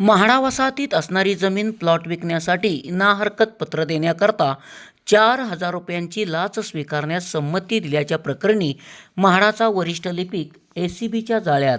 म्हाडा वसाहतीत असणारी जमीन प्लॉट विकण्यासाठी ना हरकत पत्र देण्याकरता चार हजार रुपयांची लाच स्वीकारण्यास संमती दिल्याच्या प्रकरणी म्हाडाचा वरिष्ठ लिपिक ए सी बीच्या जाळ्यात.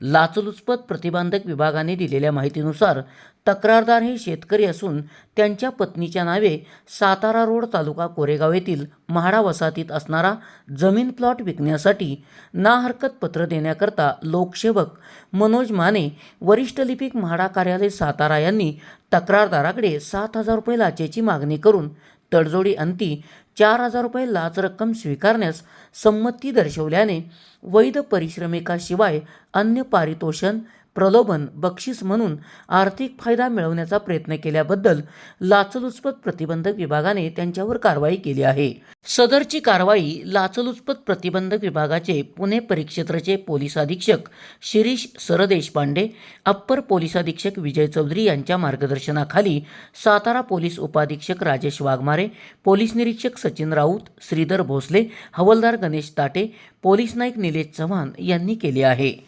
लाचलुचपत प्रतिबंधक विभागाने दिलेल्या माहितीनुसार तक्रारदार हे शेतकरी असून त्यांच्या पत्नीच्या नावे सातारा रोड तालुका कोरेगाव येथील म्हाडा वसाहतीत असणारा जमीन प्लॉट विकण्यासाठी ना हरकत पत्र देण्याकरता लोकसेवक मनोज माने वरिष्ठ लिपिक म्हाडा कार्यालय सातारा यांनी तक्रारदाराकडे सात हजार रुपये लाचेची मागणी करून तडजोडी अंती चार हजार रुपये लाच रक्कम स्वीकारण्यास संमती दर्शवल्याने वैध परिश्रमिकाशिवाय अन्य पारितोषण प्रलोभन बक्षीस म्हणून आर्थिक फायदा मिळवण्याचा प्रयत्न केल्याबद्दल लाचलुचपत प्रतिबंधक विभागाने त्यांच्यावर कारवाई केली आहे. सदरची कारवाई लाचलुचपत प्रतिबंधक विभागाचे पुणे परिक्षेत्राचे पोलीस अधीक्षक शिरीष सरदेशपांडे अप्पर पोलीस अधीक्षक विजय चौधरी यांच्या मार्गदर्शनाखाली सातारा पोलीस उपाधीक्षक राजेश वाघमारे पोलीस निरीक्षक सचिन राऊत श्रीधर भोसले हवलदार गणेश ताटे पोलीस नाईक निलेश चव्हाण यांनी केले आहे.